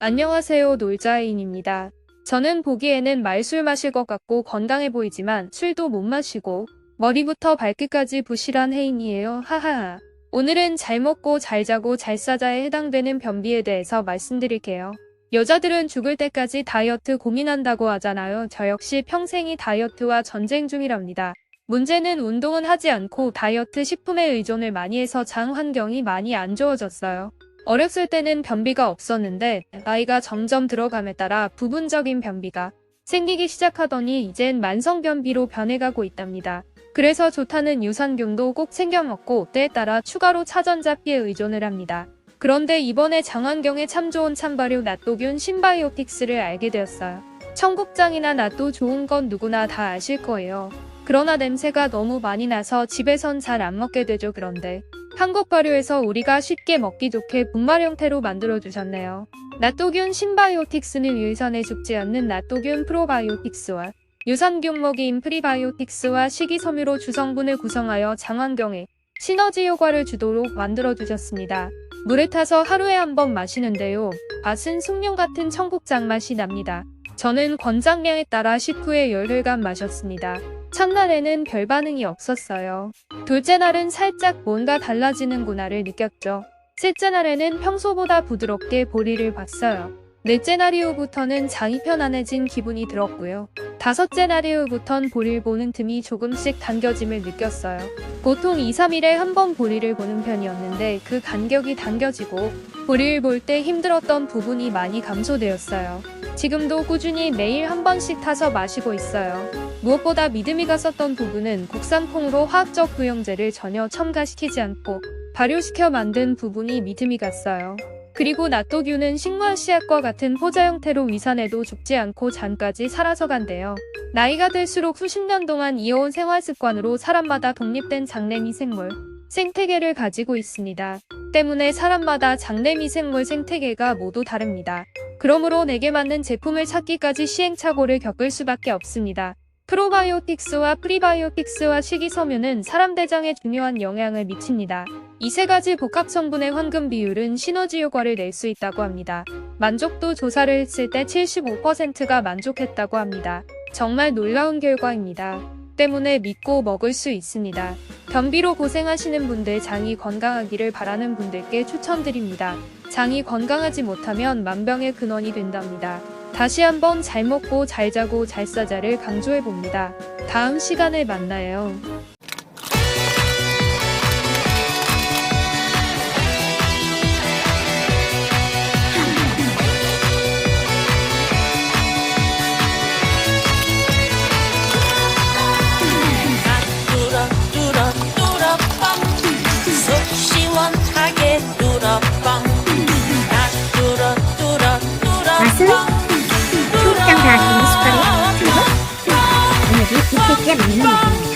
안녕하세요 놀자인입니다. 저는 보기에는 말술 마실 것 같고 건강해 보이지만 술도 못 마시고 머리부터 발끝까지 부실한 해인이에요. 하하하. 오늘은 잘 먹고 잘 자고 잘 싸자에 해당되는 변비에 대해서 말씀드릴게요. 여자들은 죽을 때까지 다이어트 고민한다고 하잖아요. 저 역시 평생이 다이어트와 전쟁 중이랍니다. 문제는 운동은 하지 않고 다이어트 식품에 의존을 많이 해서 장 환경이 많이 안 좋아졌어요. 어렸을 때는 변비가 없었는데 나이가 점점 들어감에 따라 부분적인 변비가 생기기 시작하더니 이젠 만성 변비로 변해가고 있답니다. 그래서 좋다는 유산균도 꼭 챙겨 먹고 때에 따라 추가로 차전자피에 의존을 합니다. 그런데 이번에 장환경에 참 좋은 참발효 나또균 신바이오틱스를 알게 되었어요. 청국장이나 나또 좋은 건 누구나 다 아실 거예요. 그러나 냄새가 너무 많이 나서 집에선 잘 안 먹게 되죠 그런데 한국 발효에서 우리가 쉽게 먹기 좋게 분말 형태로 만들어 주셨네요. 나또균 신바이오틱스는 유해선에 죽지 않는 나또균 프로바이오틱스와 유산균 먹이인 프리바이오틱스와 식이섬유로 주성분을 구성하여 장환경에 시너지 효과를 주도록 만들어 주셨습니다. 물에 타서 하루에 한 번 마시는데요. 맛은 숭늉 같은 청국장 맛이 납니다. 저는 권장량에 따라 식후에 열흘간 마셨습니다. 첫날에는 별 반응이 없었어요. 둘째 날은 살짝 뭔가 달라지는구나를 느꼈죠. 셋째 날에는 평소보다 부드럽게 보리를 봤어요. 넷째 날 이후부터는 장이 편안해진 기분이 들었고요. 다섯째 날 이 후부턴 보리를 보는 틈이 조금씩 당겨짐을 느꼈어요. 보통 2, 3일에 한번 보리를 보는 편이었는데 그 간격이 당겨지고 보리를 볼때 힘들었던 부분이 많이 감소되었어요. 지금도 꾸준히 매일 한 번씩 타서 마시고 있어요. 무엇보다 믿음이 갔었던 부분은 국산콩으로 화학적 부영제를 전혀 첨가시키지 않고 발효시켜 만든 부분이 믿음이 갔어요. 그리고 나또균은 식물 씨앗과 같은 포자 형태로 위산에도 죽지 않고 잔까지 사라져 간대요. 나이가 들수록 수십 년 동안 이어온 생활 습관으로 사람마다 독립된 장내 미 생물, 생태계를 가지고 있습니다. 때문에 사람마다 장내 미 생물 생태계가 모두 다릅니다. 그러므로 내게 맞는 제품을 찾기까지 시행착오를 겪을 수밖에 없습니다. 프로바이오틱스와 프리바이오틱스와 식이섬유는 사람 대장에 중요한 영향을 미칩니다. 이 세 가지 복합 성분의 황금 비율은 시너지 효과를 낼 수 있다고 합니다. 만족도 조사를 했을 때 75%가 만족했다고 합니다. 정말 놀라운 결과입니다. 때문에 믿고 먹을 수 있습니다. 변비로 고생하시는 분들 장이 건강하기를 바라는 분들께 추천드립니다. 장이 건강하지 못하면 만병의 근원이 된답니다. 다시 한번 잘 먹고 잘 자고 잘 싸자를 강조해 봅니다. 다음 시간에 만나요. 뚫어 맛은 청국장 다된 숟갈에 들고 오늘이 이 케이크에 맞는 느낌입니다.